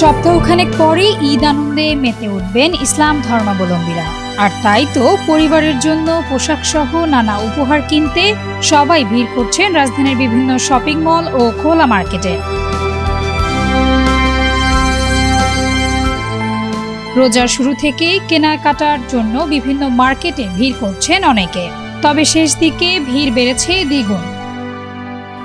সপ্তাহখানেক পরেই ঈদ আনন্দে মেতে উঠবেন ইসলাম ধর্মাবলম্বীরা। আর তাই তো পরিবারের জন্য পোশাক সহ নানা উপহার কিনতে সবাই ভিড় করছেন রাজধানীর বিভিন্ন শপিং মল ও খোলা মার্কেটে। রোজার শুরু থেকেই কেনাকাটার জন্য বিভিন্ন মার্কেটে ভিড় করছেন অনেকে। তবে শেষ দিকে ভিড় বেড়েছে দ্বিগুণ।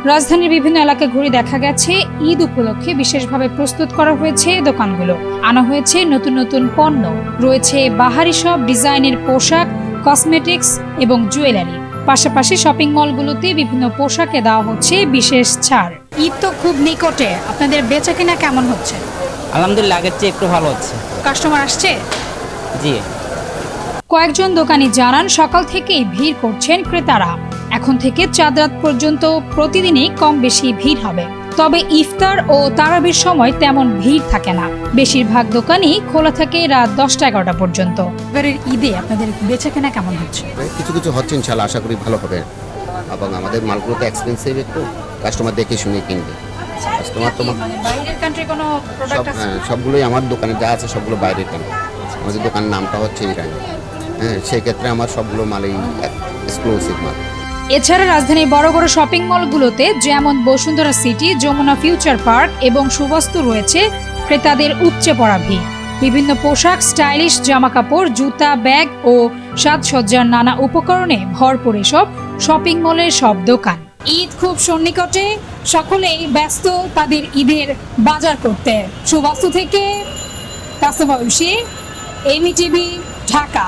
রাজধানীর বিভিন্ন এলাকা ঘুরে দেখা গেছে ঈদ উপলক্ষে বিশেষভাবে প্রস্তুত করা হয়েছে দোকানগুলো। আনা হয়েছে নতুন নতুন পণ্য। রয়েছে বাহারি সব ডিজাইনের পোশাক কসমেটিক্স এবং জুয়েলারি। পাশাপাশি শপিং মলগুলোতে বিভিন্ন পোশাকে দেওয়া হচ্ছে বিশেষ ছাড়। ঈদ তো খুব নিকটে। আপনাদের বেচা কেনা কেমন হচ্ছে? আলহামদুলিল্লাহ আগের চেয়ে একটু ভালো হচ্ছে। কাস্টমার আসছে? জি। কয়েকজন দোকানি জানান সকাল থেকেই ভিড় করছেন ক্রেতারা। এখন থেকে চাঁদ রাত পর্যন্ত প্রতিদিনই কম বেশি ভিড় হবে। তবে ইফতার ও তারাবির সময় তেমন ভিড় থাকে না। বেশিরভাগ দোকানই খোলা থাকে রাত দশটা এগারোটা পর্যন্ত। এবারের ঈদে আপনাদের বেচা কেনা কেমন হচ্ছে? কিছু কিছু হচ্ছে ইনশাল্লাহ আশা করি ভালো হবে। এবং আমাদের মালগুলো তো এক্সপেন্সিভ একটু কাস্টমার দেখে শুনে কিনবে। কাস্টমার তো মানে বাইরের কান্ট্রি কোনো প্রোডাক্ট আছে? হ্যাঁ সবগুলোই আমার দোকানে যা আছে সবগুলো বাইরের কেন আমাদের দোকানের নামটা হচ্ছে ইরানি। হ্যাঁ সেক্ষেত্রে আমার সবগুলো মালই এক্সক্লুসিভ মাল। এছাড়া রাজধানীর বড় বড় শপিং মলগুলোতে যেমন Bashundhara city Jamuna future park এবং সুবস্তু রয়েছে ক্রেতাদের উপচে পড়া ভিড়। বিভিন্ন পোশাক স্টাইলিশ জামাকাপড়, জুতা ব্যাগ ও সাজসজ্জার নানা উপকরণে ভরপুর এসব শপিং মলের সব দোকান। ঈদ খুব সন্নিকটে, সকলেই ব্যস্ত তাদের ঈদের বাজার করতে। সুবাস্তু থেকে কাস্তবা ঐশী এমি টিভি ঢাকা।